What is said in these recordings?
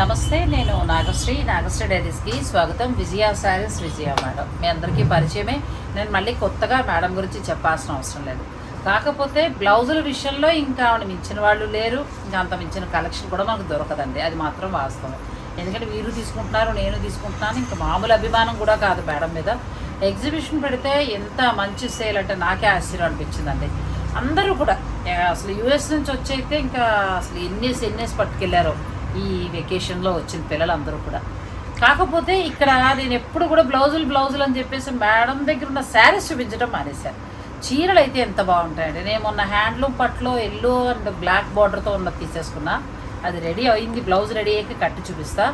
నమస్తే నేను నాగశ్రీ. నాగశ్రీ డైరీస్కి స్వాగతం. విజయ శారీస్ విజయ మేడం. మీ అందరికీ పరిచయమే. నేను మళ్ళీ కొత్తగా మేడం గురించి చెప్పాల్సిన అవసరం లేదు. కాకపోతే బ్లౌజుల విషయంలో ఇంకా ఆవిడ మించిన వాళ్ళు లేరు. ఇంకా అంత మించిన కలెక్షన్ కూడా మనకు దొరకదండి. అది మాత్రం వాస్తవం. ఎందుకంటే వీరు తీసుకుంటున్నారు నేను తీసుకుంటున్నాను. ఇంకా మామూలు అభిమానం కూడా కాదు మేడం మీద. ఎగ్జిబిషన్ పెడితే ఎంత మంచి సేల్ అంటే నాకే ఆశ్చర్యం అనిపించిందండి. అందరూ కూడా అసలు యూఎస్ నుంచి వచ్చి అయితే ఇంకా అసలు ఎన్నేసి ఎన్నేసి పట్టుకెళ్ళారో ఈ వెకేషన్లో వచ్చిన పిల్లలందరూ కూడా. కాకపోతే ఇక్కడ నేను ఎప్పుడు కూడా బ్లౌజులు బ్లౌజులు అని చెప్పేసి మేడం దగ్గర ఉన్న శారీస్ చూపించడం మానేశారు. చీరలు అయితే ఎంత బాగుంటాయండి. నేను మొన్న హ్యాండ్లూమ్ పట్లో ఎల్లో అండ్ బ్లాక్ బార్డర్తో ఉన్నది తీసేసుకున్నా. అది రెడీ అయింది. బ్లౌజ్ రెడీ అయ్యాక కట్టి చూపిస్తా.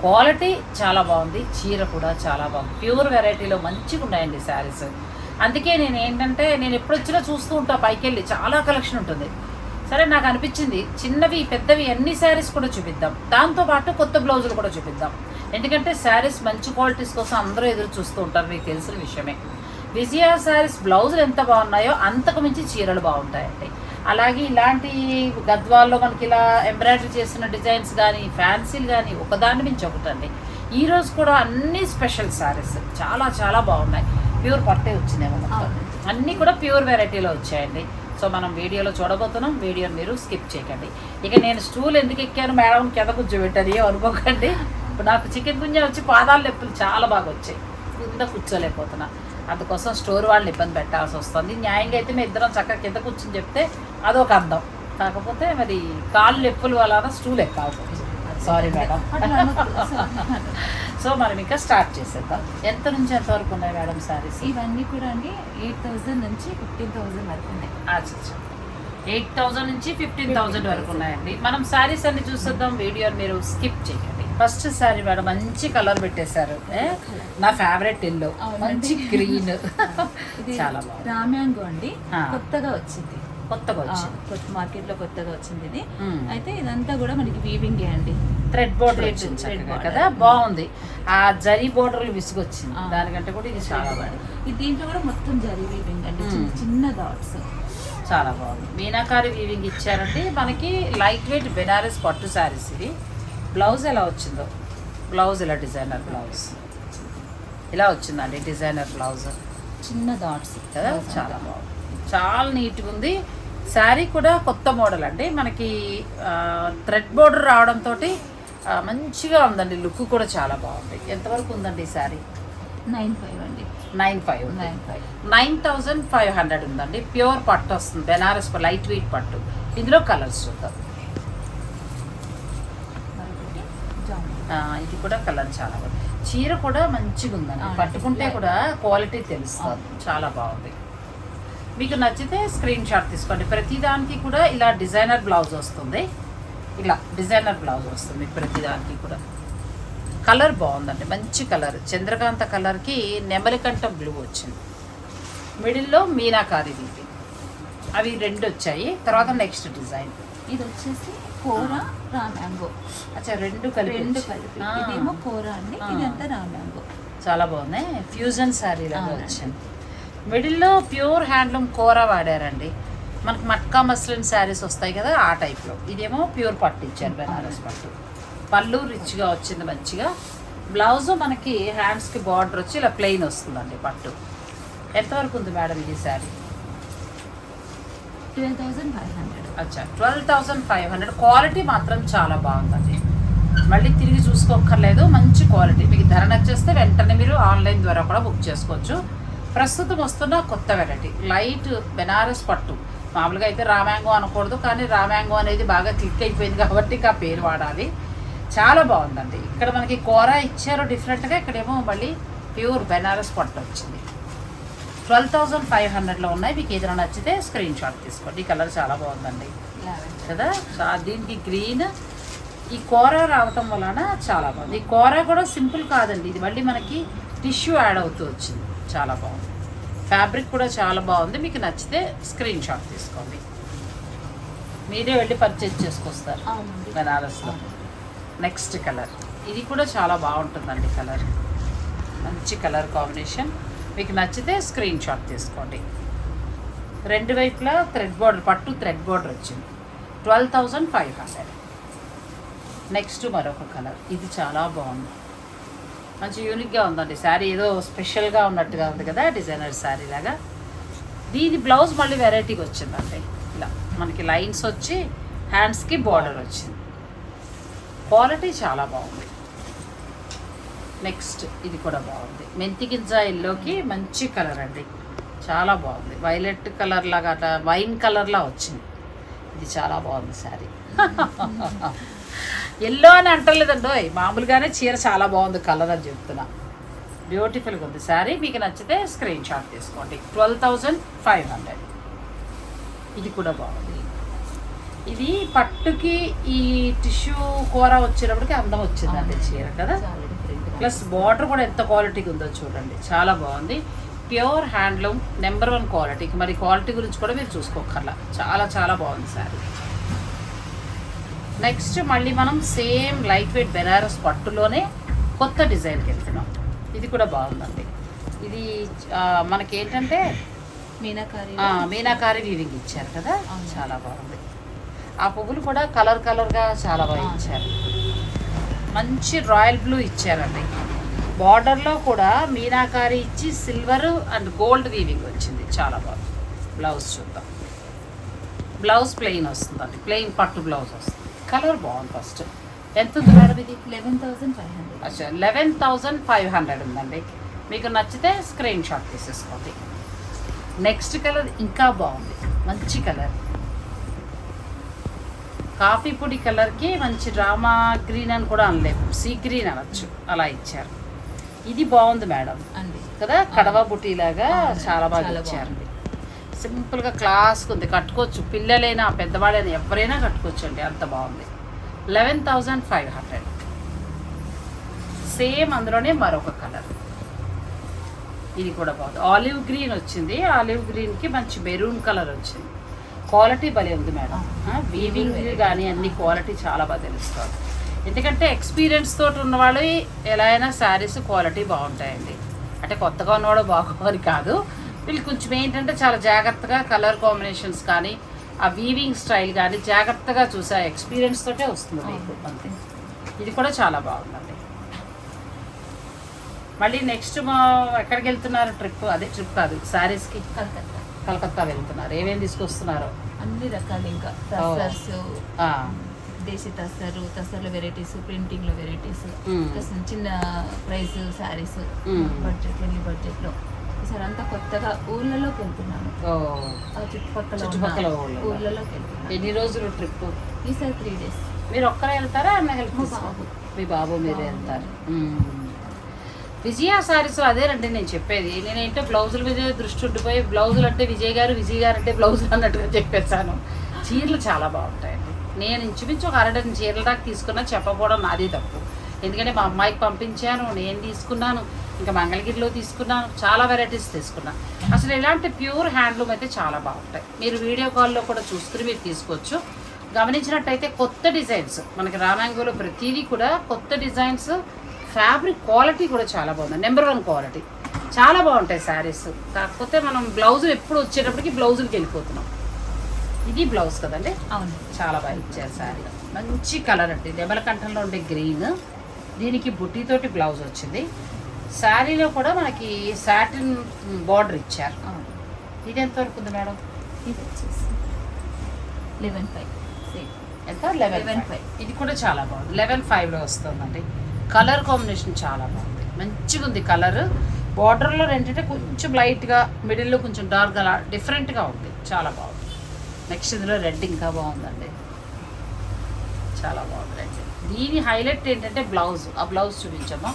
క్వాలిటీ చాలా బాగుంది. చీర కూడా చాలా బాగుంది. ప్యూర్ వెరైటీలో మంచిగా ఉన్నాయండి శారీస్. అందుకే నేను ఏంటంటే నేను ఎప్పుడు వచ్చినా చూస్తూ ఉంటా. పైకి వెళ్ళి చాలా కలెక్షన్ ఉంటుంది. సరే నాకు అనిపించింది. చిన్నవి పెద్దవి అన్ని శారీస్ కూడా చూపిద్దాం. దాంతోపాటు కొత్త బ్లౌజులు కూడా చూపిద్దాం. ఎందుకంటే శారీస్ మంచి క్వాలిటీస్ కోసం అందరూ ఎదురు చూస్తూ ఉంటారు మీకు తెలిసిన విషయమే. విజయ శారీస్ బ్లౌజులు ఎంత బాగున్నాయో అంతకు మించి చీరలు బాగుంటాయండి. అలాగే ఇలాంటి గద్వాల్లో మనకి ఇలా ఎంబ్రాయిడరీ చేసిన డిజైన్స్ కానీ ఫ్యాన్సీలు కానీ ఒకదాని మించి ఒకటండి ఈ రోజు కూడా అన్ని స్పెషల్ శారీస్. చాలా చాలా బాగున్నాయి. ప్యూర్ పట్టే వచ్చినాయి అన్నీ కూడా ప్యూర్ వెరైటీలో వచ్చాయండి. సో మనం వీడియోలో చూడబోతున్నాం. వీడియోని మీరు స్కిప్ చేయకండి. ఇక నేను స్టూల్ ఎందుకు ఎక్కాను? మేడం కింద కూర్చోబెట్టది అనుకోకండి. ఇప్పుడు నాకు చికెన్ గుంజ వచ్చి పాదాల నొప్పులు చాలా బాగా వచ్చాయి. కింద కూర్చోలేకపోతున్నా. అందుకోసం స్టోర్ వాళ్ళని ఇబ్బంది పెట్టాల్సి వస్తుంది. న్యాయంగా అయితే మేము ఇద్దరం చక్కగా కింద కూర్చొని చెప్తే అదొక అందం. కాకపోతే మరి కాళ్ళు నొప్పులు వలన స్టూల్ ఎక్కాల్సి సారీ మేడం సో మనం ఇంకా స్టార్ట్ చేసేద్దాం. ఎంత నుంచి ఎంత వరకు ఉన్నాయి మేడం సారీస్? ఇవన్నీ కూడా అండి ఎయిట్ థౌజండ్ నుంచి ఫిఫ్టీన్ థౌజండ్ వరకు ఉన్నాయి. ఎయిట్ థౌజండ్ నుంచి ఫిఫ్టీన్ థౌజండ్ వరకు ఉన్నాయండి. మనం శారీస్ అన్ని చూసేద్దాం వీడియో మీరు స్కిప్ చేయండి. ఫస్ట్ శారీ మేడం మంచి కలర్ పెట్టేశారు? నా ఫేవరెట్ ఎల్లో. అవునండి. మంచి గ్రీన్. చాలా రామ్యాంగో అండి. కొత్తగా వచ్చింది. కొత్తగా వచ్చింది. కొత్త మార్కెట్లో కొత్తగా వచ్చింది ఇది. అయితే ఇదంతా కూడా మనకి వీవింగ్ అండి. థ్రెడ్ బోర్డర్ వచ్చింది. కదా? బాగుంది. ఆ జరీ బోర్డర్లు విసుగొచ్చింది. దానికంటే కూడా ఇది చాలా బాగుంది. ఇది దీంట్లో కూడా మొత్తం జరీ వీవింగ్ అండి చిన్న డాట్స్ చాలా బాగుంది. మీనాకారి వీవింగ్ ఇచ్చారంటే మనకి లైట్ వెయిట్ బెనారస్ పట్టు శారీస్ ఇది. బ్లౌజ్ ఎలా వచ్చిందో? బ్లౌజ్ ఇలా డిజైనర్ బ్లౌజ్ ఇలా వచ్చిందండి డిజైనర్ బ్లౌజ్ చిన్న డాట్స్ కదా? చాలా బాగుంది. చాలా నీట్గా ఉంది. శారీ కూడా కొత్త మోడల్ అండి. మనకి థ్రెడ్ బోర్డర్ రావడంతో మంచిగా ఉందండి. లుక్ కూడా చాలా బాగుంది. ఎంతవరకు ఉందండి ఈ శారీ? నైన్ ఫైవ్ అండి. Nine five nine five. Nine thousand five hundred ఉందండి. ప్యూర్ పట్టు వస్తుంది. బెనారస్ లైట్ వెయిట్ పట్టు. ఇందులో కలర్స్ చూద్దాం. ఇది కూడా కలర్ చాలా బాగుంది. చీర కూడా మంచిగా ఉందండి. పట్టుకుంటే కూడా క్వాలిటీ తెలుస్తుంది. చాలా బాగుంది. మీకు నచ్చితే స్క్రీన్ షాట్ తీసుకోండి. ప్రతిదానికి కూడా ఇలా డిజైనర్ బ్లౌజ్ వస్తుంది. ఇలా డిజైనర్ బ్లౌజ్ వస్తుంది ప్రతిదానికి కూడా. కలర్ బాగుందండి మంచి కలర్. చంద్రకాంత కలర్కి నెమలికంఠం బ్లూ వచ్చింది. మిడిల్లో మీనాకారి వీటి. అవి రెండు వచ్చాయి తర్వాత నెక్స్ట్ డిజైన్. ఇది వచ్చేసి కోర రామ్యాంగో అచ్చా రెండు కలిపి రెండు. కలిపి. ఇదేమో కోర అండి. ఇదంతా రామ్యాంగో చాలా బాగున్నాయి ఫ్యూజన్ శారీ లాగా. వచ్చింది. మిడిల్లో ప్యూర్ హ్యాండ్లూమ్ కూర వాడారండి. మనకి మట్కా మస్లిన్ శారీస్ వస్తాయి కదా ఆ టైప్లో. ఇదేమో ప్యూర్ పట్టు ఇచ్చారు బెనారస్ పట్టు. పళ్ళు రిచ్గా వచ్చింది మంచిగా. బ్లౌజ్ మనకి హ్యాండ్స్కి బార్డర్ వచ్చి ఇలా ప్లెయిన్ వస్తుందండి పట్టు. ఎంతవరకు ఉంది మేడం ఇది sari? Twelve thousand five hundred. అచ్చా twelve thousand five hundred. Quality మాత్రం చాలా బాగుందండి. మళ్ళీ తిరిగి చూసుకోక్కర్లేదు మంచి క్వాలిటీ. మీకు ధర నచ్చేస్తే వెంటనే మీరు ఆన్లైన్ ద్వారా కూడా బుక్ చేసుకోవచ్చు. ప్రస్తుతం వస్తున్న కొత్త వెరైటీ లైట్ బెనారస్ పట్టు. మామూలుగా అయితే రామ్యాంగో అనకూడదు కానీ రామ్యాంగో అనేది బాగా క్లిక్ అయిపోయింది కాబట్టి ఆ పేరు వాడాలి. చాలా బాగుందండి. ఇక్కడ మనకి కూర ఇచ్చారు డిఫరెంట్గా ఇక్కడేమో మళ్ళీ ప్యూర్ బెనారస్ పట్టు వచ్చింది. ట్వెల్వ్ థౌజండ్ ఫైవ్ హండ్రెడ్లో ఉన్నాయి. మీకు ఏదైనా నచ్చితే స్క్రీన్ షాట్ తీసుకోండి. ఈ కలర్ చాలా బాగుందండి. కదా? దీనికి గ్రీన్ ఈ కూర రావటం వలన చాలా బాగుంది. ఈ కూర కూడా సింపుల్ కాదండి. ఇది మళ్ళీ మనకి టిష్యూ యాడ్ అవుతూ వచ్చింది. చాలా బాగుంది. ఫ్యాబ్రిక్ కూడా చాలా బాగుంది. మీకు నచ్చితే స్క్రీన్ షాట్ తీసుకోండి. మీరే వెళ్ళి పర్చేజ్ చేసుకొస్తారు బెనారస్లో. Next colour. ఇది కూడా చాలా బాగుంటుందండి కలర్. మంచి కలర్ కాంబినేషన్. మీకు నచ్చితే స్క్రీన్ షాట్ తీసుకోండి. రెండు వైపులా థ్రెడ్ బార్డర్ పట్టు థ్రెడ్ బార్డర్ వచ్చింది. Twelve thousand five hundred. Next మరొక కలర్. ఇది చాలా బాగుంది. మంచి యూనిక్గా ఉందండి. శారీ ఏదో స్పెషల్గా ఉన్నట్టుగా ఉంది కదా డిజైనర్ శారీ లాగా. దీని బ్లౌజ్ మళ్ళీ వెరైటీగా వచ్చిందండి. ఇలా మనకి లైన్స్ వచ్చి హ్యాండ్స్కి బార్డర్ వచ్చింది. క్వాలిటీ చాలా బాగుంది. నెక్స్ట్ ఇది కూడా బాగుంది. మెంతి గింజ ఎల్లోకి మంచి కలర్ అండి. చాలా బాగుంది. వైలెట్ కలర్ లాగా అట్లా వైన్ కలర్లా వచ్చింది. ఇది చాలా బాగుంది శారీ ఎల్లో అని అంటలేదండి. మామూలుగానే చీర చాలా బాగుంది కలర్ అని చెప్తున్నా. బ్యూటిఫుల్గా ఉంది. శారీ మీకు నచ్చితే స్క్రీన్ షాట్ తీసుకోండి. ట్వెల్వ్ థౌజండ్ ఫైవ్ హండ్రెడ్ ఇది కూడా బాగుంది. ఇది పట్టుకి ఈ టిష్యూ కూర వచ్చేటప్పటికి అందం వచ్చిందండి చీర కదా? ప్లస్ బార్డర్ కూడా ఎంత క్వాలిటీగా ఉందో చూడండి. చాలా బాగుంది. Pure handloom number one quality మరి క్వాలిటీ గురించి కూడా మీరు చూసుకోకర్లా చాలా చాలా బాగుంది సారీ నెక్స్ట్ మళ్ళీ మనం సేమ్ లైట్ వెయిట్ బెనారస్ పట్టులోనే కొత్త డిజైన్కి వెళ్తున్నాం ఇది కూడా బాగుందండి. ఇది ఆ, మనకేంటంటే మీనాకారి మీనాకారి వీవింగ్ ఇచ్చారు కదా. చాలా బాగుంది. ఆ పువ్వులు కూడా కలర్ కలర్గా చాలా బాగా. ఇచ్చారు. మంచి రాయల్ బ్లూ ఇచ్చారండి. బార్డర్లో కూడా మీనాకారి ఇచ్చి సిల్వర్ అండ్ గోల్డ్ వీవింగ్ వచ్చింది. చాలా బాగుంది. బ్లౌజ్ చూద్దాం. బ్లౌజ్ ప్లెయిన్ వస్తుందండి. ప్లెయిన్ పట్టు బ్లౌజ్ వస్తుంది. కలర్ బాగుంది ఫస్ట్. ఎంత ఉంది మేడం ఇది? లెవెన్ థౌసండ్ ఫైవ్ హండ్రెడ్ అచ్చా లెవెన్ థౌజండ్ ఫైవ్ హండ్రెడ్ ఉందండి. మీకు నచ్చితే స్క్రీన్ షాట్ తీసేసుకోండి. నెక్స్ట్ కలర్ ఇంకా బాగుంది. మంచి కలర్. కాఫీ పొడి కలర్కి మంచి రామా గ్రీన్ అని కూడా అనలేము సీ గ్రీన్ అనొచ్చు. అలా ఇచ్చారు. ఇది బాగుంది మేడం. అండి. కదా కడవ బుటీలాగా చాలా బాగా ఇచ్చారు. సింపుల్గా క్లాస్గా ఉంది. కట్టుకోవచ్చు. పిల్లలైనా పెద్దవాళ్ళైనా ఎవరైనా కట్టుకోవచ్చు అండి అంత బాగుంది. Eleven thousand five hundred. Same అందులోనే మరొక కలర్. ఇది కూడా బాగుంది. ఆలివ్ గ్రీన్ వచ్చింది. ఆలివ్ గ్రీన్కి మంచి మెరూన్ కలర్ వచ్చింది. క్వాలిటీ భలే ఉంది మేడం. వీవింగ్ కానీ అన్ని క్వాలిటీ చాలా బాగా తెలుస్తుంది. ఎందుకంటే ఎక్స్పీరియన్స్ తోటి ఉన్నవాళ్ళు ఎలా అయినా శారీస్ క్వాలిటీ బాగుంటాయండి. అంటే కొత్తగా ఉన్నవాడు బాగోని కాదు. వీళ్ళు కొంచెం ఏంటంటే చాలా జాగ్రత్తగా కలర్ కాంబినేషన్స్ కానీ ఆ వీవింగ్ స్టైల్ కానీ జాగ్రత్తగా చూసా ఎక్స్పీరియన్స్ తోటే వస్తుంది మీకు అంతే. ఇది కూడా చాలా బాగుందండి. మళ్ళీ నెక్స్ట్ మా ఎక్కడికి వెళ్తున్నారు? ట్రిప్ అదే ట్రిప్ కాదు శారీస్కి కలకత్తా. కలకత్తా వెళ్తున్నారు. ఏమేమి తీసుకొస్తున్నారు? అన్ని రకాలు ఇంకా. దేశీ టస్సరు టస్సర్ల వెరైటీస్ ప్రింటింగ్లో వెరైటీస్. చిన్న ప్రైస్ శారీస్. బడ్జెట్ ఎన్ని బడ్జెట్లో. ఈసారి అంతా కొత్తగా ఊర్లలోకి వెళ్తున్నాను. ఆ చుట్టుపక్కల చుట్టుపక్కల ఊర్లలో. ఊర్లలోకి వెళ్తున్నాను. ఎన్ని రోజులు ట్రిప్ ఈసారి త్రీ డేస్. మీరు ఒక్కరే వెళ్తారా? అన్న హెల్ప్ మా బాబు. మీ బాబు మీరే. వెళ్తారు. విజయ సారీస్ అదేనండి నేను చెప్పేది. నేనేంటో బ్లౌజుల మీద దృష్టి ఉండిపోయి బ్లౌజులు అంటే విజయ్ గారు విజయ్ గారు అంటే బ్లౌజులు అన్నట్టుగా చెప్పేశాను. చీరలు చాలా బాగుంటాయండి. నేను ఇంచుమించు ఒక అరడని చీరల దాకా తీసుకున్నా చెప్పకపోవడం నాది తప్పు. ఎందుకంటే మా అమ్మాయికి పంపించాను నేను తీసుకున్నాను. ఇంకా మంగళగిరిలో తీసుకున్నాను చాలా వెరైటీస్ తీసుకున్నాను అసలు ఇలాంటి ప్యూర్ హ్యాండ్లూమ్ అయితే చాలా బాగుంటాయి. మీరు వీడియో కాల్లో కూడా చూసుకుని మీరు తీసుకోవచ్చు. గమనించినట్టయితే కొత్త డిజైన్స్ మనకి రామాంగోలో ప్రతిదీ కూడా కొత్త డిజైన్స్ ఫ్యాబ్రిక్ క్వాలిటీ కూడా చాలా బాగుంది. నెంబర్ వన్ క్వాలిటీ చాలా బాగుంటాయి శారీస్ కాకపోతే మనం బ్లౌజులు ఎప్పుడు వచ్చేటప్పటికి బ్లౌజులకి వెళ్ళిపోతున్నాం. ఇది బ్లౌజ్ కదండి? అవును. చాలా బాగా ఇచ్చారు శారీ మంచి కలర్ అండి. డెబల కంఠంలో ఉండే గ్రీన్ దీనికి బుట్టితోటి బ్లౌజ్ వచ్చింది. శారీలో కూడా మనకి సాటిన్ బార్డర్ ఇచ్చారు. ఇది ఎంత వరకు ఉంది మేడం? ఇది వచ్చేసి లెవెన్ ఫైవ్ ఎంత? లెవెన్ 11 ఫైవ్ ఇది కూడా చాలా బాగుంది. లెవెన్ ఫైవ్లో వస్తుందండి. కలర్ కాంబినేషన్ చాలా బాగుంది. మంచిగా ఉంది కలర్ బార్డర్లో ఏంటంటే కొంచెం లైట్గా మిడిల్లో కొంచెం డార్క్ అలా డిఫరెంట్గా ఉంది. చాలా బాగుంది. నెక్స్ట్ ఇందులో రెడ్ ఇంకా బాగుందండి. చాలా బాగుంది రెడ్ దీని హైలైట్ ఏంటంటే బ్లౌజ్ ఆ బ్లౌజ్ చూపించమ్మా.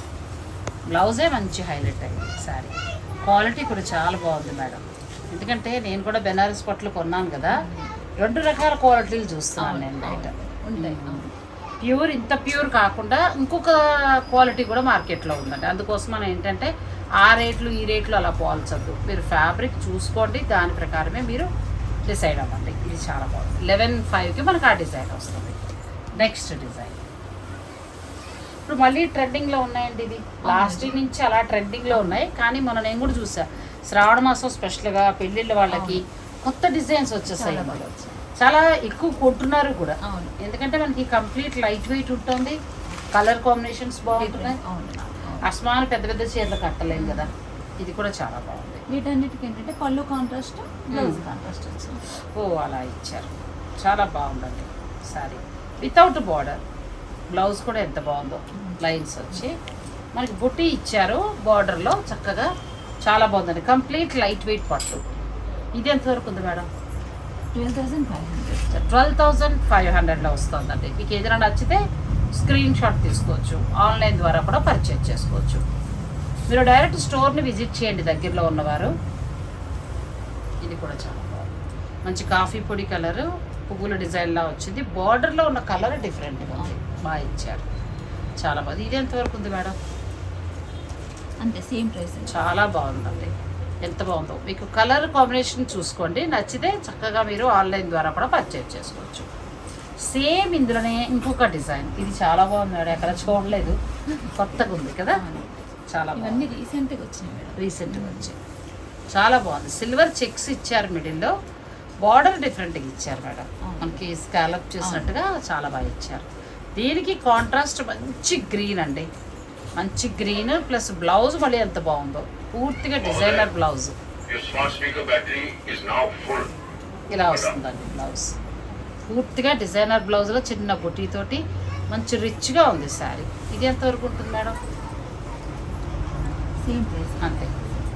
బ్లౌజే మంచి హైలైట్ అయింది సారీ. క్వాలిటీ కూడా చాలా బాగుంది మేడం. ఎందుకంటే నేను కూడా బెనారస్ పట్లు కొన్నాను కదా రెండు రకాల క్వాలిటీలు చూస్తున్నాను నేను బయట. ఉంటాయి. ప్యూర్ ఇంత ప్యూర్ కాకుండా ఇంకొక క్వాలిటీ కూడా మార్కెట్లో ఉందండి. అందుకోసం మనం ఏంటంటే ఆ రేట్లు ఈ రేట్లు అలా పోల్చొద్దు. మీరు ఫ్యాబ్రిక్ చూసుకోండి దాని ప్రకారమే మీరు డిసైడ్ అవ్వండి. ఇది చాలా బాగుంది. లెవెన్ ఫైవ్కి మనకు ఆ డిజైన్ వస్తుంది. Next design. ఇప్పుడు మళ్ళీ ట్రెండింగ్లో ఉన్నాయండి ఇది. లాస్ట్ నుంచి అలా ట్రెండింగ్లో ఉన్నాయి. కానీ మొన్న నేను కూడా చూసా. శ్రావణ మాసం స్పెషల్గా పెళ్ళిళ్ళ వాళ్ళకి కొత్త డిజైన్స్ వచ్చేసాయి. చాలా ఎక్కువ కొంటున్నారు కూడా. అవును. ఎందుకంటే మనకి కంప్లీట్ లైట్ వెయిట్ ఉంటుంది. కలర్ కాంబినేషన్స్ బాగుంటున్నాయి. అస్మాన్ పెద్ద పెద్ద చీరలు కట్టలేం కదా. ఇది కూడా చాలా బాగుంది. వీటన్నిటికి ఏంటంటే పళ్ళు కాంట్రాస్ట్ బ్లౌజ్ కాంట్రాస్ట్ వచ్చింది ఓ అలా ఇచ్చారు. చాలా బాగుందండి. సారీ వితౌట్ బార్డర్ బ్లౌజ్ కూడా ఎంత బాగుందో లైన్స్ వచ్చి. మనకి బుట్టి ఇచ్చారు బార్డర్లో చక్కగా చాలా బాగుందండి. కంప్లీట్ లైట్ వెయిట్ పట్టు. ఇది ఎంతవరకు ఉంది madam? Twelve thousand five hundred. Twelve thousand five హండ్రెడ్లో వస్తుందండి. మీకు ఏదైనా నచ్చితే స్క్రీన్ షాట్ తీసుకోవచ్చు. ఆన్లైన్ ద్వారా కూడా పర్చేజ్ చేసుకోవచ్చు. మీరు డైరెక్ట్ స్టోర్ని విజిట్ చేయండి దగ్గరలో ఉన్నవారు. ఇది కూడా చాలా బాగుంది. మంచి కాఫీ పొడి కలర్ పువ్వుల డిజైన్లా వచ్చింది. బార్డర్లో ఉన్న కలర్ డిఫరెంట్గా ఉంది బాగా ఇచ్చారు. చాలా బాగుంది. ఇది ఎంతవరకు ఉంది మేడం? అంతే సేమ్ ప్రైస్ చాలా బాగుందండి. ఎంత బాగుందో. మీకు కలర్ కాంబినేషన్ చూసుకోండి. నచ్చితే చక్కగా మీరు ఆన్లైన్ ద్వారా కూడా పర్చేజ్ చేసుకోవచ్చు. సేమ్ ఇందులోనే ఇంకొక డిజైన్. ఇది చాలా బాగుంది మేడం. ఎక్కడ చూడలేదు. కొత్తగా ఉంది కదా? చాలా ఇవన్నీ రీసెంట్గా వచ్చినాయి మేడం. రీసెంట్గా వచ్చి చాలా బాగుంది. సిల్వర్ చెక్స్ ఇచ్చారు మిడిల్లో. బార్డర్ డిఫరెంట్గా ఇచ్చారు మేడం. మనకి స్కాలప్ చేసినట్టుగా చాలా బాగా ఇచ్చారు. దీనికి కాంట్రాస్ట్ మంచి గ్రీన్ అండి. మంచి గ్రీన్ ప్లస్ బ్లౌజ్ మళ్ళీ ఎంత బాగుందో. పూర్తిగా డిజైనర్ బ్లౌజ్. ఇలా వస్తుందండి బ్లౌజ్ పూర్తిగా డిజైనర్ బ్లౌజ్లో చిన్న బుటీతోటి మంచి రిచ్గా ఉంది శారీ ఇది ఎంతవరకు ఉంటుంది మేడం? అంతే.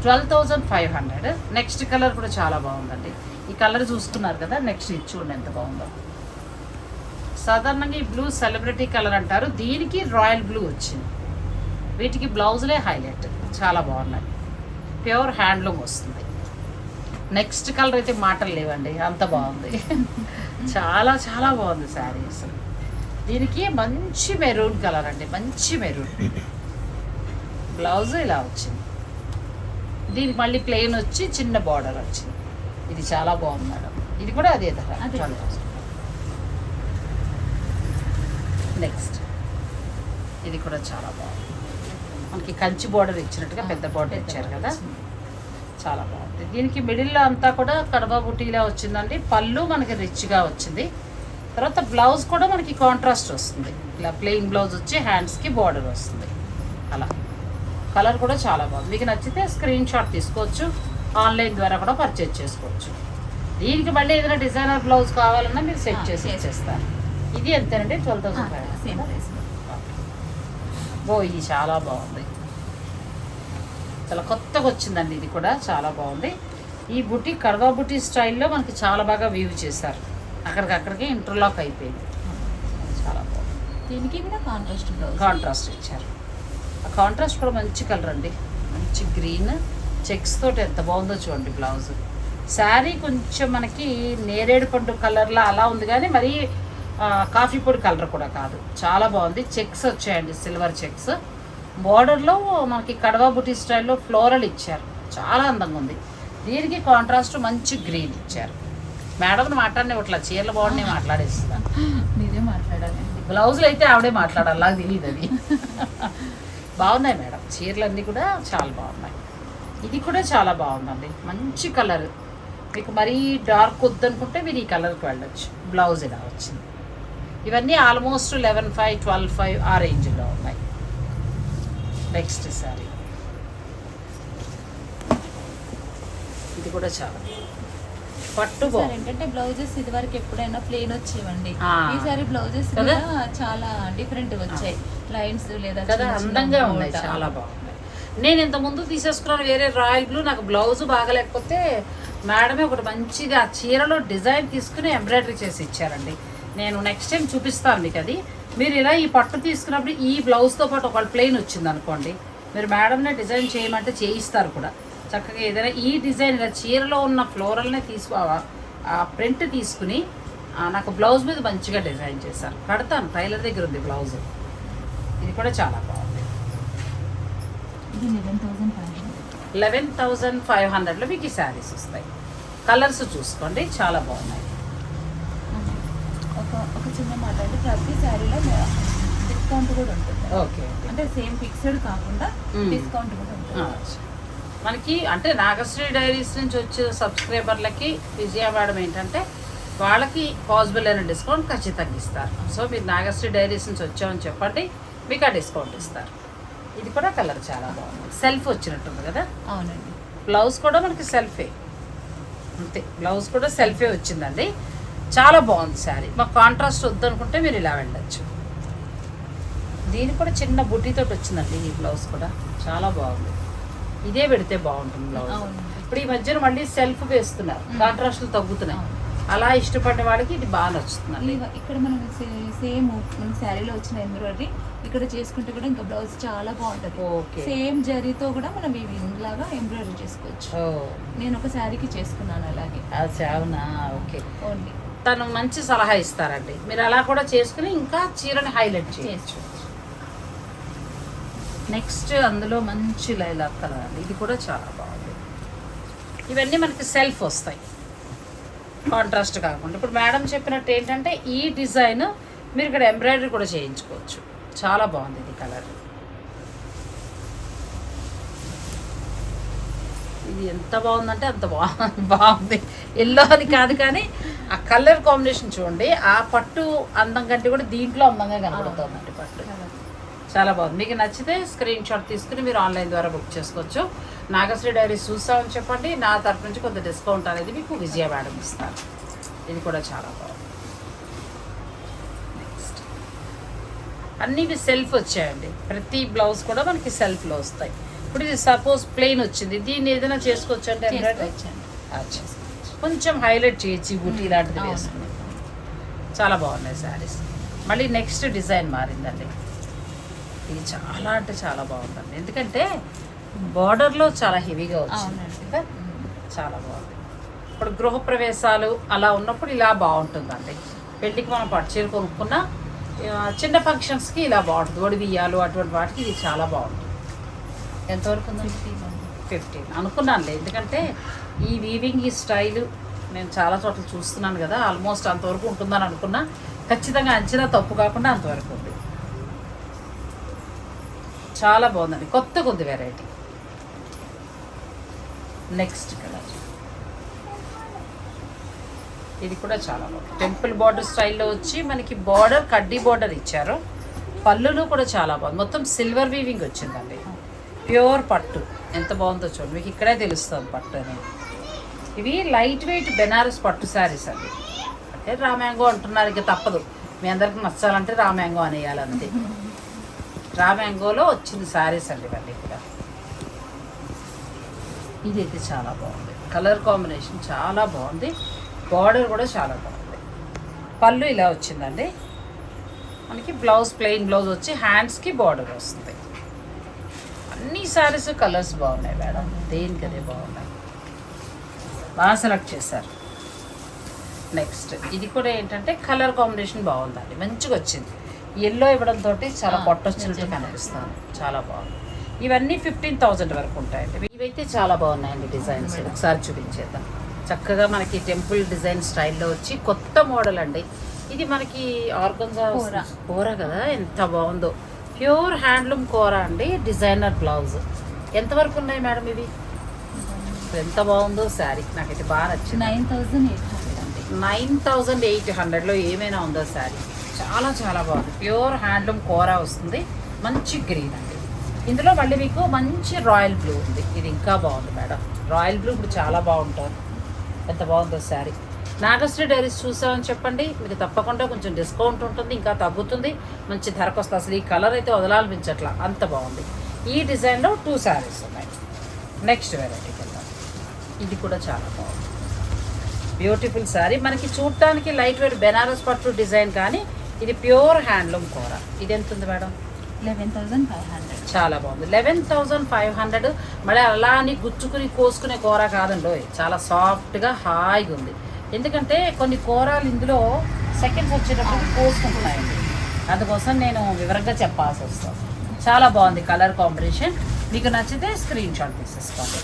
Twelve thousand five hundred next colour కూడా చాలా బాగుందండి. ఈ కలర్ చూస్తున్నారు కదా నెక్స్ట్ ఇది చూడండి ఎంత బాగుందో. సాధారణంగా ఈ బ్లూ సెలబ్రిటీ కలర్ అంటారు. దీనికి రాయల్ బ్లూ వచ్చింది. వీటికి బ్లౌజులే హైలైట్. చాలా బాగున్నాయి. ప్యూర్ హ్యాండ్లూమ్ వస్తుంది. నెక్స్ట్ కలర్ అయితే మాటలు లేవండి. అంత బాగుంది. చాలా చాలా బాగుంది శారీ అసలు. దీనికి మంచి మెరూన్ కలర్ అండి. మంచి మెరూన్. బ్లౌజ్ ఇలా వచ్చింది. దీనికి మళ్ళీ ప్లెయిన్ వచ్చి చిన్న బార్డర్ వచ్చింది. ఇది చాలా బాగుంది మేడం. ఇది కూడా అదే ధర. అదే. నెక్స్ట్ ఇది కూడా చాలా బాగుంది. మనకి కంచి బార్డర్ ఇచ్చినట్టుగా పెద్ద బార్డర్ ఇచ్చారు కదా? చాలా బాగుంది. దీనికి మిడిల్లో అంతా కూడా కడవ బుటీలా వచ్చిందండి. పళ్ళు మనకి రిచ్గా వచ్చింది. తర్వాత బ్లౌజ్ కూడా మనకి కాంట్రాస్ట్ వస్తుంది. ఇలా ప్లెయిన్ బ్లౌజ్ వచ్చి హ్యాండ్స్కి బార్డర్ వస్తుంది. అలా. కలర్ కూడా చాలా బాగుంది. మీకు నచ్చితే స్క్రీన్ షాట్ తీసుకోవచ్చు. ఆన్లైన్ ద్వారా కూడా పర్చేజ్ చేసుకోవచ్చు. దీనికి మళ్ళీ ఏదైనా డిజైనర్ బ్లౌజ్ కావాలన్నా మీరు సెట్ చేసి. ఇచ్చేస్తారు. ఇది ఎంతేనండి? Twelve thousand five same price ఓ ఇది చాలా బాగుంది. చాలా కొత్తగా వచ్చిందండి ఇది కూడా చాలా బాగుంది. ఈ బుట్టి కడవా బుట్టి స్టైల్లో మనకి చాలా బాగా వ్యూ చేశారు. అక్కడికక్కడికి ఇంటర్లాక్ అయిపోయింది. చాలా బాగుంది. దీనికి కూడా కాంట్రాస్ట్ కాంట్రాస్ట్ ఇచ్చారు. ఆ కాంట్రాస్ట్ కూడా మంచి కలర్ అండి. మంచి గ్రీన్ చెక్స్ తోటి ఎంత బాగుందో చూడండి బ్లౌజ్ శారీ కొంచెం మనకి నేరేడు పండు కలర్లో అలా ఉంది కానీ మరీ కాఫీ పొడి కలర్ కూడా కాదు. చాలా బాగుంది. చెక్స్ వచ్చాయండి సిల్వర్ చెక్స్. బార్డర్లో మనకి కడవా బుటీ స్టైల్లో ఫ్లోరల్ ఇచ్చారు. చాలా అందంగా ఉంది. దీనికి కాంట్రాస్ట్ మంచి గ్రీన్ ఇచ్చారు. మేడం మాట్లాడిన ఇట్లా చీరలు బాగున్నాయి మాట్లాడేస్తాను మీరే మాట్లాడాలండి. బ్లౌజులు అయితే ఆవిడే మాట్లాడాలి నాకు తెలియదు అది. బాగున్నాయి మేడం. చీరలన్నీ కూడా చాలా బాగున్నాయి. ఇది కూడా చాలా బాగుందండి. మంచి కలర్. మీకు మరీ డార్క్ వద్దనుకుంటే మీరు ఈ కలర్కి వెళ్ళొచ్చు. బ్లౌజ్ ఇలా వచ్చింది ఇవన్నీ almost eleven five twelve five ఆ రేంజ్లో ఉన్నాయి. నెక్స్ట్ సారీ ఇది కూడా చాలా. పట్టు ఏంటంటే బ్లౌజెస్ ఇది వరకు ఎప్పుడైనా ప్లేన్ వచ్చేవండి. ఈసారి బ్లౌజెస్? కూడా చాలా డిఫరెంట్ వచ్చాయి. లైన్స్ లేదా కదా? అందంగా ఉన్నాయి. చాలా బాగున్నాయి. నేను ఇంత ముందు తీసేసుకున్నాను వేరే రాయల్ బ్లూ నాకు బ్లౌజ్ బాగలేకపోతే మేడమే ఒకటి మంచిగా ఆ చీరలో డిజైన్ తీసుకుని ఎంబ్రాయిడరీ చేసి ఇచ్చారండి. నేను నెక్స్ట్ టైం చూపిస్తాను మీకు అది. మీరు ఇలా ఈ పట్టు తీసుకున్నప్పుడు ఈ బ్లౌజ్తో పాటు ఒక ప్లెయిన్ వచ్చింది అనుకోండి మీరు మేడంనే డిజైన్ చేయమంటే చేయిస్తారు కూడా. చక్కగా ఏదైనా ఈ డిజైన్ ఇలా చీరలో ఉన్న ఫ్లోరల్నే తీసుకో ఆ ప్రింట్ తీసుకుని నాకు బ్లౌజ్ మీద మంచిగా డిజైన్ చేశారు. కడతాను టైలర్ దగ్గర ఉంది బ్లౌజ్ ఇది కూడా చాలా బాగుంది. లెవెన్ థౌజండ్ ఫైవ్ హండ్రెడ్లో మీకు ఈ శారీస్ వస్తాయి. కలర్స్ చూసుకోండి చాలా బాగున్నాయి. ఒక ఒక చిన్న మాట అంటే ప్రతి శారీలో డిస్కౌంట్ కూడా ఉంటుంది. ఓకే అంటే సేమ్ ఫిక్స్డ్ కాకుండా. డిస్కౌంట్ కూడా ఉంటుంది. మనకి అంటే నాగశ్రీ డైరీస్ నుంచి వచ్చే సబ్స్క్రైబర్లకి విజయ మేడం ఏంటంటే వాళ్ళకి పాసిబుల్ అయిన డిస్కౌంట్ ఖచ్చితంగా ఇస్తారు. సో మీరు నాగశ్రీ డైరీస్ నుంచి వచ్చామని చెప్పండి మీకు ఆ డిస్కౌంట్ ఇస్తారు. ఇది కూడా కలర్ చాలా బాగుంది. సెల్ఫ్ వచ్చినట్టుంది కదా? అవునండి. బ్లౌజ్ కూడా మనకి సెల్ఫే. అంతే బ్లౌజ్ కూడా సెల్ఫే వచ్చిందండి. చాలా బాగుంది శారీ. మాకు కాంట్రాస్ట్ వద్దనుకుంటే మీరు ఇలా వెళ్ళచ్చు. దీని కూడా చిన్న బుట్టితోటి వచ్చిందండి ఈ బ్లౌజ్ కూడా. చాలా బాగుంది. ఇదే పెడితే బాగుంటుంది బ్లౌజ్. ఇప్పుడు ఈ మధ్యన మళ్ళీ సెల్ఫ్ వేస్తున్నారు. కాంట్రాస్ట్లు తగ్గుతున్నాయి. అలా ఇష్టపడే వాళ్ళకి ఇది బాగా నచ్చుతుందండి. ఇవ- ఇక్కడ మనం సేమ్ మన శారీలో వచ్చిన ఎంబ్రాయిడరీ ఇక్కడ చేసుకుంటే కూడా ఇంకా బ్లౌజ్ చాలా బాగుంటుంది. సేమ్ జరీతో కూడా మనం ఇవి లాగా ఎంబ్రాయిడరీ చేసుకోవచ్చు. నేను ఒక శారీకి చేసుకున్నాను అలాగే. అవునా? ఓకే. ఓన్లీ. తను మంచి సలహా ఇస్తారండి. మీరు అలా కూడా చేసుకుని ఇంకా చీరని హైలైట్ చేయొచ్చు నెక్స్ట్ అందులో మంచి లైలాక్ కలర్ అండి. ఇది కూడా చాలా బాగుంది. ఇవన్నీ మనకి సెల్ఫ్ వస్తాయి. కాంట్రాస్ట్ కాకుండా. ఇప్పుడు మేడం చెప్పినట్టు ఏంటంటే ఈ డిజైన్ మీరు ఇక్కడ ఎంబ్రాయిడరీ కూడా చేయించుకోవచ్చు. చాలా బాగుంది ఇది కలర్. ఇది ఎంత బాగుందంటే అంత బా బాగుంది. ఎల్లో అని కాదు కానీ ఆ కలర్ కాంబినేషన్ చూడండి. ఆ పట్టు అందం కంటే కూడా దీంట్లో అందంగా కనబడుతుందండి పట్టు. చాలా బాగుంది. మీకు నచ్చితే స్క్రీన్ షాట్ తీసుకుని మీరు ఆన్లైన్ ద్వారా బుక్ చేసుకోవచ్చు. నాగశ్రీ డైరీస్ చూస్తామని చెప్పండి. నా తరపు నుంచి కొంత డిస్కౌంట్ అనేది మీకు విజయ మేడం ఇస్తాను ఇది కూడా చాలా బాగుంది. నెక్స్ట్ అన్నీ సెల్ఫ్ వచ్చాయండి. ప్రతి బ్లౌజ్ కూడా మనకి సెల్ఫ్లో వస్తాయి. ఇప్పుడు ఇది సపోజ్ ప్లెయిన్ వచ్చింది. దీన్ని ఏదైనా చేసుకోవచ్చు అంటే. కొంచెం హైలైట్ చేయొచ్చు బూటీ ఇలాంటిది. వేసుకుని చాలా బాగున్నాయి శారీస్ మళ్ళీ నెక్స్ట్ డిజైన్ మారిందండి. ఇది చాలా అంటే చాలా బాగుందండి. ఎందుకంటే బార్డర్లో చాలా హెవీగా వచ్చింది? చాలా బాగుంది. ఇప్పుడు గృహప్రవేశాలు అలా ఉన్నప్పుడు ఇలా బాగుంటుందండి. పెళ్ళికి మనం పట్టు చీర కొనుక్కున్నా చిన్న ఫంక్షన్స్కి ఇలా బాగుంటుంది. ఒడి బియ్యాలు అటువంటి వాటికి ఇది చాలా బాగుంటుంది. ఎంతవరకు ఉందండి ఫిఫ్టీన్. అనుకున్నానులే. ఎందుకంటే ఈ వీవింగ్ ఈ స్టైల్ నేను చాలా చోట్ల చూస్తున్నాను కదా ఆల్మోస్ట్ అంతవరకు ఉంటుందని అనుకున్నా. ఖచ్చితంగా అంచనా తప్పు కాకుండా అంతవరకు ఉంది. చాలా బాగుందండి. కొత్త కొద్ది వెరైటీ నెక్స్ట్ కలర్ ఇది కూడా చాలా బాగుంది. టెంపుల్ బార్డర్ స్టైల్లో వచ్చి మనకి బార్డర్ కడ్డీ బార్డర్ ఇచ్చారు. పళ్ళులో కూడా చాలా బాగుంది. మొత్తం సిల్వర్ వీవింగ్ వచ్చిందండి. ప్యూర్ పట్టు. ఎంత బాగుందో చూడండి మీకు ఇక్కడే తెలుస్తుంది పట్టు అనేది. ఇవి లైట్ వెయిట్ బెనారస్ పట్టు శారీస్ అండి. అంటే రామ్యాంగో అంటున్నారు ఇక తప్పదు. మీ అందరికి నచ్చాలంటే రామ్యాంగో అనేయాలి అంతే రామ్యాంగోలో వచ్చిన శారీస్ అండి ఇవన్నీ కూడా. ఇది అయితే చాలా బాగుంది. కలర్ కాంబినేషన్ చాలా బాగుంది. బార్డర్ కూడా చాలా బాగుంది. పళ్ళు ఇలా వచ్చిందండి. మనకి బ్లౌజ్ ప్లెయిన్ బ్లౌజ్ వచ్చి హ్యాండ్స్కి బార్డర్ వస్తుంది. అన్ని శారీస్ కలర్స్ బాగున్నాయి మేడం. దేనికి అదే బాగున్నాయి. బాగా సెలెక్ట్ చేశారు. నెక్స్ట్ ఇది కూడా ఏంటంటే కలర్ కాంబినేషన్ బాగుందండి. మంచిగా వచ్చింది. ఎల్లో ఇవ్వడంతో చాలా ఆ, పొట్టొచ్చినట్టు నిజంగా. కనిపిస్తుంది. చాలా బాగుంది. ఇవన్నీ ఫిఫ్టీన్ థౌజండ్ వరకు ఉంటాయండి. ఇవైతే చాలా బాగున్నాయండి డిజైన్స్ ఒకసారి చూపించేద్దాం. చక్కగా మనకి టెంపుల్ డిజైన్ స్టైల్లో వచ్చి కొత్త మోడల్ అండి. ఇది మనకి ఆర్గన్జా. కూర కదా? ఎంత బాగుందో. ప్యూర్ హ్యాండ్లూమ్ కూర అండి డిజైనర్ బ్లౌజ్. ఎంతవరకు ఉన్నాయి మేడం ఇవి? ఎంత బాగుందో శారీ. నాకైతే బాగా నచ్చింది. నైన్ థౌజండ్ ఎయిట్ హండ్రెడ్ అండి నైన్ థౌజండ్ ఎయిట్ హండ్రెడ్లో ఏమైనా ఉందో శారీ. చాలా చాలా బాగుంది. ప్యూర్ హ్యాండ్లూమ్ కూర వస్తుంది. మంచి గ్రీన్ అండి. ఇందులో మళ్ళీ మీకు మంచి రాయల్ బ్లూ ఉంది. ఇది ఇంకా బాగుంది మేడం. రాయల్ బ్లూ ఇప్పుడు చాలా బాగుంటుంది. ఎంత బాగుందో శారీ. నాగశ్రీ డైరీస్ చూసామని చెప్పండి. మీకు తప్పకుండా కొంచెం డిస్కౌంట్ ఉంటుంది ఇంకా తగ్గుతుంది. మంచి ధరకు వస్తుంది అసలు ఈ కలర్ అయితే వదలాలనిపించట్లా. అంత బాగుంది. ఈ డిజైన్లో టూ శారీస్ ఉన్నాయి. నెక్స్ట్ వెరైటీకి వెళ్దాం. ఇది కూడా చాలా బాగుంది. బ్యూటిఫుల్ శారీ మనకి చూడటానికి లైట్ వెయిట్ బెనారస్ పట్టు డిజైన్ కానీ ఇది ప్యూర్ హ్యాండ్లూమ్ కూర. ఇది ఎంత ఉంది madam? Eleven thousand five hundred చాలా బాగుంది. లెవెన్ థౌజండ్ ఫైవ్ హండ్రెడ్ మళ్ళీ అలా అని గుచ్చుకుని కోసుకునే కూర కాదండి చాలా సాఫ్ట్గా హాయిగా ఉంది ఎందుకంటే కొన్ని కూరలు ఇందులో సెకండ్స్ వచ్చేటప్పుడు కోసుకుంటున్నాయండి అందుకోసం నేను వివరంగా చెప్పాల్సి వస్తుంది. చాలా బాగుంది కలర్ కాంబినేషన్ మీకు నచ్చితే స్క్రీన్ షాట్ తీసేసుకోండి.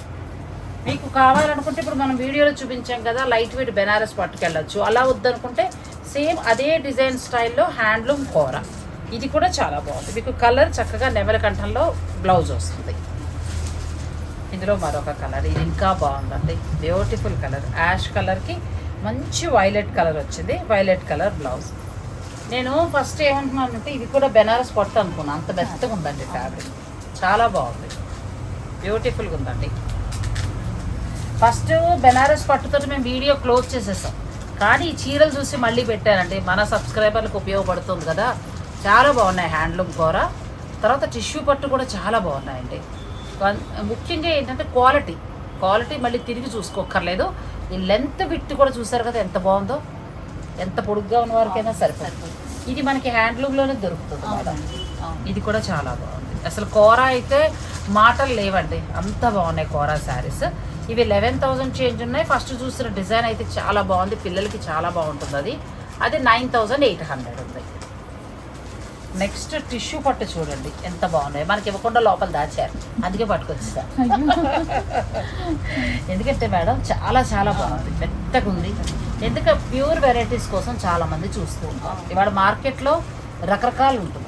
మీకు కావాలనుకుంటే ఇప్పుడు మనం వీడియోలో చూపించాం కదా లైట్ వెయిట్ బెనారస్ పట్టుకెళ్ళచ్చు. అలా వద్దనుకుంటే సేమ్ అదే డిజైన్ స్టైల్లో హ్యాండ్లూమ్ కూర. ఇది కూడా చాలా బాగుంది. మీకు కలర్ చక్కగా నెమల కంఠంలో బ్లౌజ్ వస్తుంది. ఇందులో మరొక కలర్ ఇది ఇంకా బాగుందండి. బ్యూటిఫుల్ కలర్ యాష్ కలర్కి మంచి వైలెట్ కలర్ వచ్చింది. వైలెట్ కలర్ బ్లౌజ్ నేను ఫస్ట్ ఏమంటున్నానంటే ఇది కూడా బెనారస్ పట్టు అనుకున్నాను అంత మెత్తగా ఉందండి ఫ్యాబ్రిక్ చాలా బాగుంది. బ్యూటిఫుల్గా ఉందండి. ఫస్ట్ బెనారస్ పట్టుతో మేము వీడియో క్లోజ్ చేసేసాం. కానీ ఈ చీరలు చూసి మళ్ళీ పెట్టానండి మన సబ్స్క్రైబర్లకు ఉపయోగపడుతుంది కదా. చాలా బాగున్నాయి హ్యాండ్లూమ్ కూర. తర్వాత టిష్యూ పట్టు కూడా చాలా బాగున్నాయండి. ముఖ్యంగా ఏంటంటే క్వాలిటీ క్వాలిటీ మళ్ళీ తిరిగి చూసుకోక్కర్లేదు. ఈ లెంత్ విట్ కూడా చూసారు కదా ఎంత బాగుందో? ఎంత పొడుగ్గా ఉన్న వారికైనా సరిపోతుంది. ఇది మనకి హ్యాండ్లూమ్లోనే దొరుకుతుంది ఇది కూడా చాలా బాగుంది. అసలు కోరా అయితే మాటలు లేవండి. అంత బాగున్నాయి కోరా శారీస్. ఇవి లెవెన్ థౌజండ్ చేంజ్ ఉన్నాయి. ఫస్ట్ చూసిన డిజైన్ అయితే చాలా బాగుంది. పిల్లలకి చాలా బాగుంటుంది అది. అది నైన్ థౌజండ్ ఎయిట్ హండ్రెడ్ ఉంది. నెక్స్ట్ టిష్యూ పట్టు చూడండి ఎంత బాగున్నాయి. మనకి ఇవ్వకుండా లోపల దాచారు. అందుకే పట్టుకొచ్చేసా ఎందుకంటే మేడం చాలా చాలా బాగుంది. మెత్తగా ఉంది. ఎందుకంటే ప్యూర్ వెరైటీస్ కోసం చాలా మంది చూస్తూ ఉంటారు. ఇవాళ మార్కెట్లో రకరకాలు ఉంటుంది.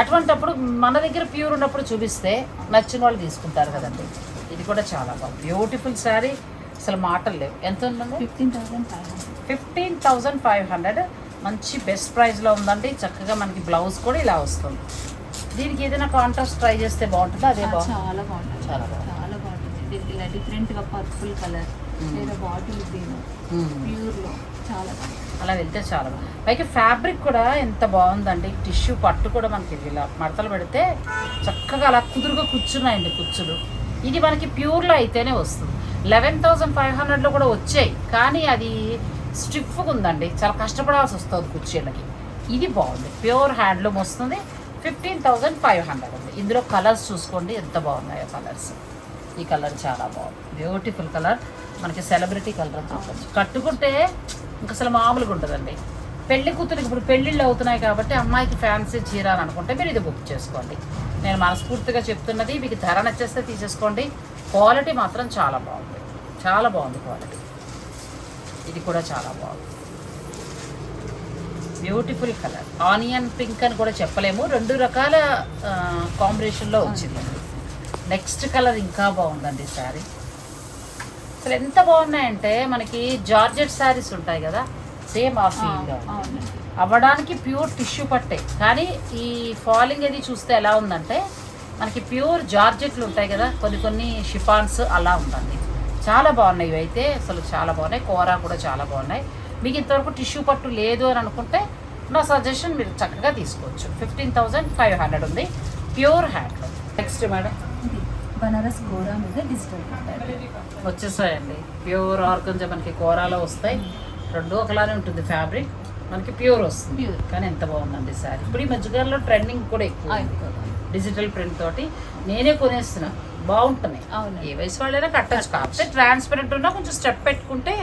అటువంటప్పుడు మన దగ్గర ప్యూర్ ఉన్నప్పుడు చూపిస్తే నచ్చిన వాళ్ళు తీసుకుంటారు కదండి. ఇది కూడా చాలా బాగుంది. బ్యూటిఫుల్ శారీ అసలు మాటలు లేవు. ఎంత ఉందండి? Fifteen thousand fifteen thousand five hundred. మంచి బెస్ట్ ప్రైస్లో ఉందండి. చక్కగా మనకి బ్లౌజ్ కూడా ఇలా వస్తుంది. దీనికి ఏదైనా కాంట్రాస్ట్ ట్రై చేస్తే బాగుంటుందా? అదే బాగుంది చాలా బాగుంటుంది. చాలా. చాలా బాగుంటుంది. ఇలా డిఫరెంట్గా పర్పుల్ కలర్. లేదా బాటిల్ గ్రీన్ ప్యూర్లో చాలా అలా వెళ్తే చాలా బాగుంది పైకి ఫ్యాబ్రిక్ కూడా ఎంత బాగుందండి. టిష్యూ పట్టు కూడా మనకి ఇలా మడతలు పెడితే చక్కగా అలా కుదురుగా కూర్చున్నాయండి కుచ్చులు. ఇది మనకి ప్యూర్లో అయితేనే వస్తుంది. లెవెన్ థౌజండ్ ఫైవ్ హండ్రెడ్లో కూడా వచ్చాయి. కానీ అది స్టిఫ్గా ఉందండి చాలా కష్టపడాల్సి వస్తుంది కుర్చీలకి. ఇది బాగుంది. ప్యూర్ హ్యాండ్లూమ్ వస్తుంది. ఫిఫ్టీన్ థౌజండ్ ఫైవ్ హండ్రెడ్ ఉంది. ఇందులో కలర్స్ చూసుకోండి. ఎంత బాగున్నాయో కలర్స్. ఈ కలర్ చాలా బాగుంది. Beautiful colour. మనకి సెలబ్రిటీ కలర్ అని చెప్పచ్చు. కట్టుకుంటే ఇంక అసలు మామూలుగా ఉంటుందండి పెళ్ళి కూతురికి ఇప్పుడు పెళ్ళిళ్ళు అవుతున్నాయి కాబట్టి అమ్మాయికి ఫ్యాన్సీ చీర అని అనుకుంటే మీరు ఇది బుక్ చేసుకోండి. నేను మనస్ఫూర్తిగా చెప్తున్నది. మీకు ధర నచ్చేస్తే తీసేసుకోండి. క్వాలిటీ మాత్రం చాలా బాగుంది. చాలా బాగుంది క్వాలిటీ. ఇది కూడా చాలా బాగుంది. బ్యూటిఫుల్ కలర్ ఆనియన్ పింక్ అని కూడా చెప్పలేము. రెండు రకాల కాంబినేషన్లో వచ్చిందండి నెక్స్ట్ కలర్ ఇంకా బాగుందండి శారీ అసలు ఎంత బాగున్నాయంటే మనకి జార్జెట్ శారీస్ ఉంటాయి కదా సేమ్ ఆ అవ్వడానికి ప్యూర్ టిష్యూ పట్టే. కానీ ఈ ఫాలింగ్ అది చూస్తే ఎలా ఉందంటే మనకి ప్యూర్ జార్జెట్లు ఉంటాయి కదా కొన్ని కొన్ని షిఫాన్స్ అలా ఉందండి. చాలా బాగున్నాయి ఇవి అయితే. అసలు చాలా బాగున్నాయి. కూర కూడా చాలా బాగున్నాయి. మీకు ఇంతవరకు టిష్యూ పట్టు లేదు అని అనుకుంటే నా సజెషన్ మీరు చక్కగా తీసుకోవచ్చు. ఫిఫ్టీన్ థౌజండ్ ఫైవ్ హండ్రెడ్ ఉంది. Pure handloom. Next madam. Banaras Gora మీద డిజిటల్ ప్రింట్ వచ్చేసాయండి. ప్యూర్ ఆర్గంజా మనకి కూరలో వస్తాయి. రెండు ఒకలానే ఉంటుంది ఫ్యాబ్రిక్. మనకి ప్యూర్ వస్తుంది. కానీ ఎంత బాగుందండి సారీ ఇప్పుడు ఈ మధ్యకాలంలో ట్రెండింగ్ కూడా ఎక్కువ ఉంది. డిజిటల్ ప్రింట్ తోటి నేనే కొనేస్తున్నా. బాగుంటున్నాయి. ఏ వయసు వాళ్ళైనా కట్టచ్చు. కాకపోతే ట్రాన్స్పరెంట్ ఉన్నా కొంచెం స్టెప్ పెట్టుకుంటే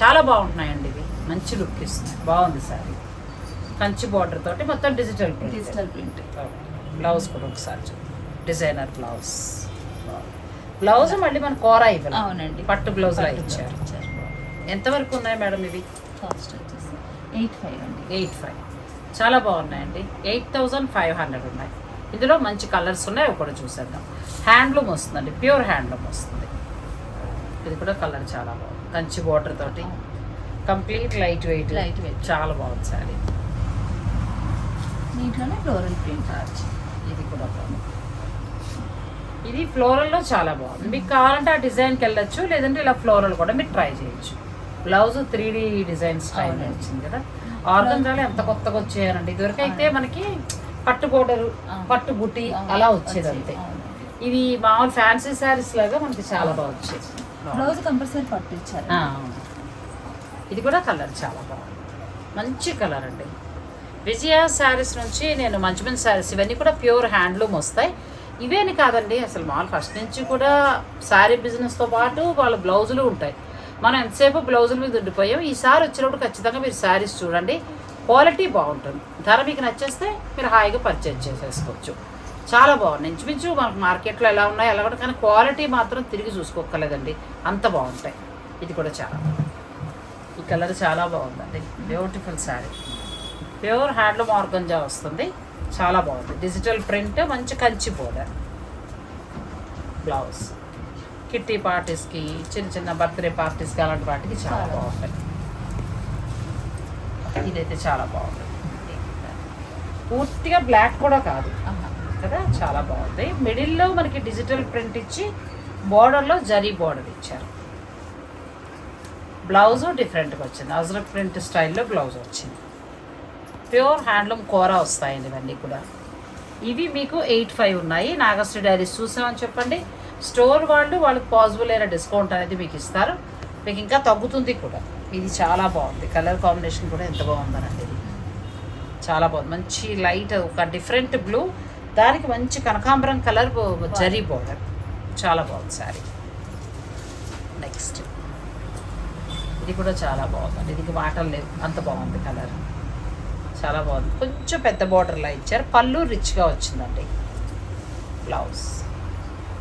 చాలా బాగుంటున్నాయండి ఇవి. మంచి లుక్ ఇస్తుంది బాగుంది సారీ కంచి బార్డర్ తోటి మొత్తం digital print digital print blouse కూడా ఒకసారి. డిజైనర్ బ్లౌజ్ బ్లౌజ్ మళ్ళీ మన కోరా ఇవ్వాలి అవునండి. పట్టు బ్లౌజ్ ఇచ్చారు. ఎంతవరకు ఉన్నాయి మేడం ఇవి? కాస్ట్ వచ్చేసి ఎయిట్ ఫైవ్ అండి. Eight five. చాలా బాగున్నాయండి. ఎయిట్ థౌజండ్ ఫైవ్ హండ్రెడ్ ఉన్నాయి. ఇందులో మంచి కలర్స్ ఉన్నాయి అవి కూడా చూసేద్దాం. హ్యాండ్లూమ్ వస్తుందండి ప్యూర్ హ్యాండ్లూమ్ వస్తుంది. ఇది కూడా కలర్ చాలా బాగుంది. కంచి బార్డర్ తోటి. Complete light weight. Light weight. చాలా బాగుంది సారీ దీంట్లోనే ఫ్లోరల్ ప్రింట్ ఇది కూడా బాగుంది. ఇది ఫ్లోరల్లో చాలా బాగుంది. మీకు కావాలంటే ఆ డిజైన్కి వెళ్ళొచ్చు లేదంటే ఇలా ఫ్లోరల్ కూడా మీరు ట్రై చేయొచ్చు. Blouse three D design style. వచ్చింది కదా. ఆర్గంజాలు ఎంత కొత్తగా వచ్చాయనండి. ఇదివరకు అయితే మనకి పట్టు బోర్డర్. పట్టు బుట్టి అలా వచ్చేది అంతే ఇవి మామూలు ఫ్యాన్సీ శారీస్ లాగా మనకి చాలా బాగా వచ్చేది. బ్లౌజ్ కంపల్సరీ పట్టు ఇచ్చారు. ఇది కూడా కలర్ చాలా బాగుంది. మంచి కలర్ అండి. విజయ శారీస్ నుంచి నేను మంచి మంచి శారీస్ ఇవన్నీ కూడా ప్యూర్ హ్యాండ్లూమ్ వస్తాయి. ఇవేని కాదండి అసలు మామూలు ఫస్ట్ నుంచి కూడా శారీ బిజినెస్తో పాటు వాళ్ళ బ్లౌజులు ఉంటాయి. మనం ఎంతసేపు బ్లౌజుల మీద ఉండిపోయాం ఈసారి వచ్చినప్పుడు ఖచ్చితంగా మీరు శారీస్ చూడండి. క్వాలిటీ బాగుంటుంది. ధర మీకు నచ్చేస్తే మీరు హాయిగా పర్చేజ్ చేసేసుకోవచ్చు. చాలా బాగుంది. ఇంచుమించు మనకు మార్కెట్లో ఎలా ఉన్నాయో ఎలా కూడా కానీ క్వాలిటీ మాత్రం తిరిగి చూసుకోక్కర్లేదండి. అంత బాగుంటాయి. ఇది కూడా చాలా బాగుంది. ఈ కలర్ చాలా బాగుందండి. Beautiful sari pure handloom organza వస్తుంది. చాలా బాగుంది. డిజిటల్ ప్రింట్ మంచి కంచి బోర్డర్ బ్లౌజ్ కిట్టి పార్టీస్కి చిన్న చిన్న బర్త్డే పార్టీస్కి అలాంటి వాటికి చాలా బాగుంటాయి. ఇదైతే చాలా బాగుంది. పూర్తిగా బ్లాక్ కూడా కాదు. కదా? చాలా బాగుంది. మిడిల్లో మనకి డిజిటల్ ప్రింట్ ఇచ్చి బార్డర్లో జరీ బార్డర్ ఇచ్చారు. బ్లౌజ్ డిఫరెంట్గా వచ్చింది. అజరక్ ప్రింట్ స్టైల్లో బ్లౌజ్ వచ్చింది. ప్యూర్ హ్యాండ్లూమ్ కూర వస్తాయండి ఇవన్నీ కూడా. ఇవి మీకు ఎయిట్ ఫైవ్ ఉన్నాయి. నాగశ్రీ డైరీస్ చూసామని చెప్పండి. స్టోర్ వాళ్ళు వాళ్ళకి పాసిబుల్ అయిన డిస్కౌంట్ అనేది మీకు ఇస్తారు. మీకు ఇంకా తగ్గుతుంది కూడా. ఇది చాలా బాగుంది. కలర్ కాంబినేషన్ కూడా ఎంత బాగుందనండి. ఇది చాలా బాగుంది. మంచి లైట్ ఒక డిఫరెంట్ బ్లూ దానికి మంచి కనకాంబరం కలర్ జరీ బోర్డర్ చాలా బాగుంది శారీ నెక్స్ట్ ఇది కూడా చాలా బాగుంది ఇది మాటలు లేవు అంత బాగుంది కలర్ చాలా బాగుంది. కొంచెం పెద్ద బార్డర్లా ఇచ్చారు. పళ్ళు రిచ్గా వచ్చిందండి. బ్లౌజ్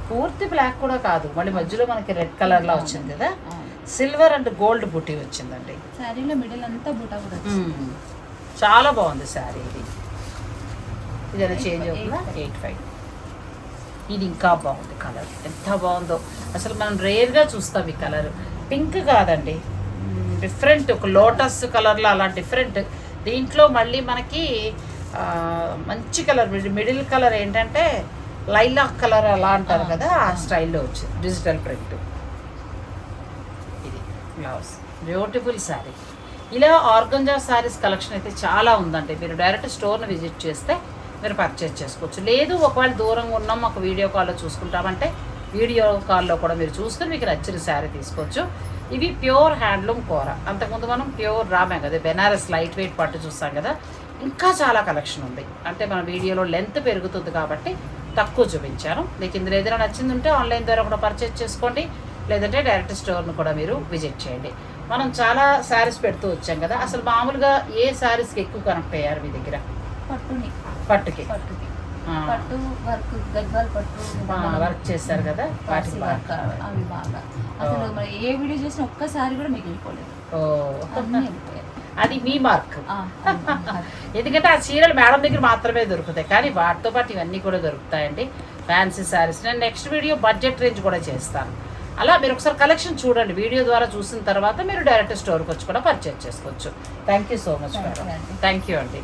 పూర్తి బ్లాక్ కూడా కాదు. మళ్ళీ మధ్యలో మనకి రెడ్ కలర్లా వచ్చింది కదా. సిల్వర్ అండ్ గోల్డ్ బుట్టి వచ్చిందండి. శారీలో మిడిల్ అంతా బుటా కూడా. చాలా బాగుంది శారీ ఇది. ఇది ఏదైనా చేంజ్ అవుతుందా. ఎయిట్ ఫైవ్ ఇది ఇంకా బాగుంది కలర్. ఎంత బాగుందో. అసలు మనం రేర్గా చూస్తాం ఈ కలర్. పింక్ కాదండి. డిఫరెంట్ ఒక లోటస్ కలర్లో అలా డిఫరెంట్. దీంట్లో మళ్ళీ మనకి మంచి కలర్ మిడిల్ కలర్ ఏంటంటే లైలాక్ కలర్ అలా అంటారు కదా ఆ. స్టైల్లో వచ్చింది. Digital print. Blouse. Beautiful sari ఇలా ఆర్గంజా శారీస్ కలెక్షన్ అయితే చాలా ఉందండి. మీరు డైరెక్ట్ స్టోర్ని విజిట్ చేస్తే మీరు పర్చేజ్ చేసుకోవచ్చు. లేదు ఒకవేళ దూరంగా ఉన్నాం ఒక వీడియో కాల్లో చూసుకుంటామంటే వీడియో కాల్లో కూడా మీరు చూసుకుని మీకు నచ్చిన శారీ తీసుకోవచ్చు. ఇవి ప్యూర్ హ్యాండ్లూమ్ కూర. అంతకుముందు మనం ప్యూర్ రామే కదా బెనారస్ లైట్ వెయిట్ పట్టు చూస్తాం కదా ఇంకా చాలా కలెక్షన్ ఉంది. అంటే మన వీడియోలో లెంత్ పెరుగుతుంది కాబట్టి తక్కువ చూపించాను. మీకు ఇందులో ఏదైనా నచ్చింది ఉంటే ఆన్లైన్ ద్వారా కూడా పర్చేజ్ చేసుకోండి. లేదంటే డైరెక్ట్ స్టోర్ను కూడా మీరు విజిట్ చేయండి. మనం చాలా శారీస్ పెడుతూ వచ్చాం కదా అసలు మామూలుగా ఏ శారీస్కి ఎక్కువ కనెక్ట్ అయ్యారు మీ దగ్గర? పట్టుని. పట్టుకి. పట్టుకి. పట్టు వర్క్ పట్టు వర్క్ చేశారు కదా వర్క్ బాగా. అవి బాగా. అసలు మరి ఏ వీడియో చేసినా ఒక్కసారి కూడా మిగిలిపోలేదు అది మీ మార్క్. ఎందుకంటే ఆ చీరలు మేడం దగ్గర మాత్రమే దొరుకుతాయి కానీ వాటితో పాటు ఇవన్నీ కూడా దొరుకుతాయండి. ఫ్యాన్సీ శారీస్. నేను నెక్స్ట్ వీడియో బడ్జెట్ రేంజ్ కూడా చేస్తాను. అలా మీరు ఒకసారి కలెక్షన్ చూడండి. వీడియో ద్వారా చూసిన తర్వాత మీరు డైరెక్ట్ స్టోర్కి వచ్చి కూడా పర్చేజ్ చేసుకోవచ్చు. Thank you so much madam. Thank you అండి.